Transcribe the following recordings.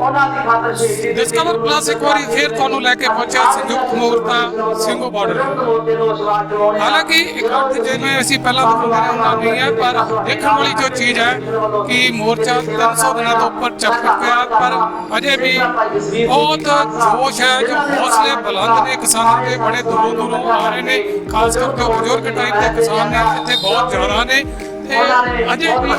ਉਹਨਾਂ ਦੀ ਖਾਤਰ ਸ਼ਹੀਦੀ ਡਿਸਕਵਰ ਪਲੱਸ ਇੱਕ ਵਾਰੀ ਫੇਰ ਤੁਹਾਨੂੰ ਲੈ ਕੇ ਪਹੁੰਚਿਆ ਸੰਯੁਕਤ ਮੋਰਚਾ ਸਿੰਘੋ ਬਾਰਡਰ। ਹਾਲਾਂਕਿ ਇਕੱਠ ਜਿਵੇਂ ਅਸੀਂ ਪਹਿਲਾਂ ਰਹੇ ਉਹਨਾਂ ਨਹੀਂ ਹੈ ਪਰ ਦੇਖਣ ਵਾਲੀ ਜੋ ਚੀਜ਼ ਹੈ ਕਿ ਮੋਰਚਾ 300 ਦਿਨਾਂ ਤੋਂ ਉੱਪਰ ਚੱਪ ਚੁੱਕਿਆ ਪਰ ਅਜੇ ਵੀ ਬਹੁਤ ਜੋਸ਼ ਹੈ ਜੋ ਹੌਸਲੇ ਬੁਲੰਦ ਨੇ ਕਿਸਾਨਾਂ ਦੇ ਬੜੇ ਦੂਰੋਂ ਦੂਰੋਂ ਆ ਰਹੇ ਨੇ ਖਾਸ ਕਰਕੇ ਬਜ਼ੁਰਗ ਟਾਈਪ ਦੇ ਕਿਸਾਨ ਨੇ ਇੱਥੇ ਬਹੁਤ ਜ਼ਿਆਦਾ ਨੇ। ਤੇ ਅਜੇ ਵੀ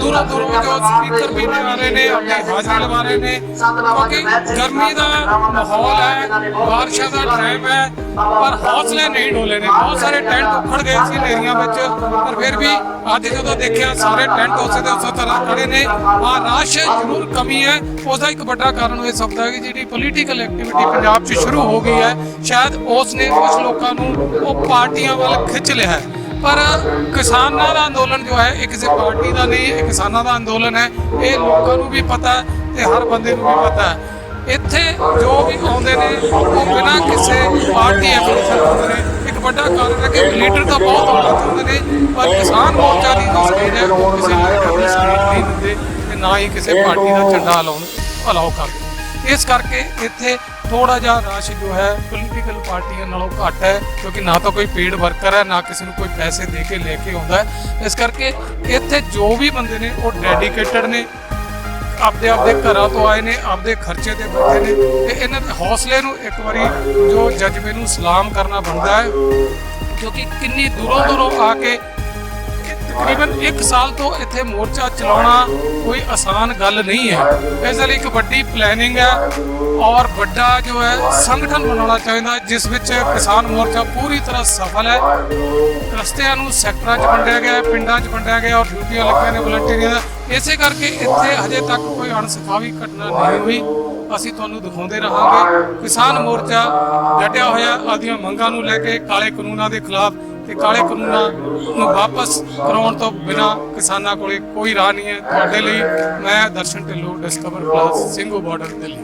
ਦੂਰੋਂ ਦੂਰੋਂ ਜੋ ਸਪੀਕਰ ਵੀ ਆ ਰਹੇ ਨੇ ਆਪਣੀ ਹਾਜ਼ਰੀ ਲਵਾ ਰਹੇ ਨੇ। ਕਿਉਂਕਿ ਗਰਮੀ ਦਾ ਮਾਹੌਲ ਹੈ ਬਾਰਿਸ਼ਾਂ ਦਾ ਟਾਈਮ ਹੈ ਪਰ ਹੌਸਲੇ ਨਹੀਂ ਡੋਲੇ ਨੇ। ਬਹੁਤ ਸਾਰੇ ਟੈਂਟ ਉਖੜ ਗਏ ਸੀ ਨੇਰੀਆਂ ਵਿੱਚ ਪਰ ਫਿਰ ਵੀ ਅੱਜ ਜਦੋਂ ਦੇਖਿਆ ਸਾਰੇ ਟੈਂਟ ਉਸੇ ਦੇ ਉਸੇ ਤਰ੍ਹਾਂ ਖੜੇ ਨੇ। ਆ ਰਾਸ਼ ਜ਼ਰੂਰ ਕਮੀ ਹੈ। ਉਸ ਦਾ ਇੱਕ ਵੱਡਾ ਕਾਰਨ ਇਹ ਸਕਦਾ ਹੈ ਕਿ ਜਿਹੜੀ ਪੋਲੀਟੀਕਲ ਐਕਟੀਵਿਟੀ ਪੰਜਾਬ 'ਚ ਸ਼ੁਰੂ ਹੋ ਗਈ ਹੈ ਸ਼ਾਇਦ ਉਸ ਨੇ ਕੁਝ ਲੋਕਾਂ ਨੂੰ ਉਹ ਪਾਰਟੀਆਂ ਵੱਲ ਖਿੱਚ ਲਿਆ ਹੈ। ਪਰ ਕਿਸਾਨਾਂ ਦਾ ਅੰਦੋਲਨ ਜੋ ਹੈ ਇਹ ਕਿਸੇ ਪਾਰਟੀ ਦਾ ਨਹੀਂ, ਇਹ ਕਿਸਾਨਾਂ ਦਾ ਅੰਦੋਲਨ ਹੈ। ਇਹ ਲੋਕਾਂ ਨੂੰ ਵੀ ਪਤਾ ਹੈ ਤੇ ਹਰ ਬੰਦੇ ਨੂੰ ਵੀ ਪਤਾ ਹੈ। ਇੱਥੇ ਜੋ ਵੀ ਆਉਂਦੇ ਨੇ, ਉਹ ਬਿਨਾਂ ਕਿਸੇ ਪਾਰਟੀ ਐਫੀਲੀਏਸ਼ਨ ਹੁੰਦੇ ਨੇ। ਇੱਕ ਵੱਡਾ ਕਾਰਨ ਹੈ ਕਿ ਲੀਡਰ ਤਾਂ ਬਹੁਤ ਹੋਣਾ ਚਾਹੁੰਦੇ ਨੇ, ਪਰ ਕਿਸਾਨ ਮੋਰਚਾ ਦੀ ਜੋ ਸਕੀਮ ਹੈ, ਉਹ ਕਿਸੇ ਲੀਡਰ ਨੂੰ ਸਕੀਮ ਨਹੀਂ ਦਿੰਦੇ ਤੇ ਨਾ ਹੀ ਕਿਸੇ ਪਾਰਟੀ ਦਾ ਝੰਡਾ ਲਾਉਣ ਅਲਾਉ ਕਰਦੇ। ਇਸ ਕਰਕੇ ਇੱਥੇ ਥੋੜਾ ਜਿਹਾ ਰਸ਼ ਜੋ ਹੈ ਪੋਲੀਟੀਕਲ ਪਾਰਟੀਆਂ ਨਾਲੋਂ ਘੱਟ ਹੈ, ਕਿਉਂਕਿ ਨਾ ਤਾਂ ਕੋਈ ਪੇਡ ਵਰਕਰ ਹੈ, ਨਾ ਕਿਸੇ ਨੂੰ ਕੋਈ ਪੈਸੇ ਦੇ ਕੇ ਲੈ ਕੇ ਆਉਂਦਾ ਹੈ। ਇਸ ਕਰਕੇ ਇੱਥੇ ਜੋ ਵੀ ਬੰਦੇ ਨੇ, ਉਹ ਡੈਡੀਕੇਟਡ ਨੇ। ਆਪਦੇ ਆਪਦੇ ਘਰਾਂ ਤੋਂ ਆਏ ਨੇ, ਆਪਦੇ ਖਰਚੇ ਤੇ ਬੈਠੇ ਨੇ ਤੇ ਇਹਨਾਂ ਦੇ ਹੌਸਲੇ ਨੂੰ ਇੱਕ ਵਾਰੀ ਜੋ ਜਜ਼ਬੇ ਨੂੰ ਸਲਾਮ ਕਰਨਾ ਬਣਦਾ ਹੈ। ਕਿਉਂਕਿ ਕਿੰਨੀ ਦੂਰੋਂ ਦੂਰੋਂ ਆ ਕੇ ਤਕਰੀਬਨ 1 ਸਾਲ ਤੋਂ ਇੱਥੇ ਮੋਰਚਾ ਚਲਾਉਣਾ ਕੋਈ ਆਸਾਨ ਗੱਲ ਨਹੀਂ ਹੈ। ਇਸ ਲਈ ਇੱਕ ਵੱਡੀ ਪਲੈਨਿੰਗ ਹੈ ਔਰ ਵੱਡਾ ਜੋ ਹੈ ਸੰਗਠਨ ਬਣਾਉਣਾ ਚਾਹੀਦਾ, ਜਿਸ ਵਿੱਚ ਕਿਸਾਨ ਮੋਰਚਾ ਪੂਰੀ ਤਰ੍ਹਾਂ ਸਫਲ ਹੈ। ਰਸਤਿਆਂ ਨੂੰ ਸੈਕਟਰਾਂ 'ਚ ਵੰਡਿਆ ਗਿਆ, ਪਿੰਡਾਂ 'ਚ ਵੰਡਿਆ ਗਿਆ ਔਰ ਡਿਊਟੀਆਂ ਲੱਗੀਆਂ ਨੇ ਵਲੰਟੀਅਰਾਂ ਦਾ। ਇਸੇ ਕਰਕੇ ਇੱਥੇ ਹਜੇ ਤੱਕ ਕੋਈ ਅਣਸਖਾਵੀ ਘਟਨਾ ਨਹੀਂ ਹੋਈ। ਅਸੀਂ ਤੁਹਾਨੂੰ ਦਿਖਾਉਂਦੇ ਰਹਾਂਗੇ। ਕਿਸਾਨ ਮੋਰਚਾ ਡਟਿਆ ਹੋਇਆ, ਆਦੀਆਂ ਮੰਗਾਂ ਨੂੰ ਲੈ ਕੇ ਕਾਲੇ ਕਾਨੂੰਨਾਂ ਦੇ ਖਿਲਾਫ ਤੇ ਕਾਲੇ ਕਾਨੂੰਨਾਂ ਨੂੰ ਵਾਪਸ ਕਰਾਉਣ ਤੋਂ ਬਿਨਾ ਕਿਸਾਨਾਂ ਕੋਲੇ ਕੋਈ ਰਾਹ ਨਹੀਂ ਹੈ। ਤੁਹਾਡੇ ਲਈ ਮੈਂ Darshan Dhillon discover plus Singhu border Delhi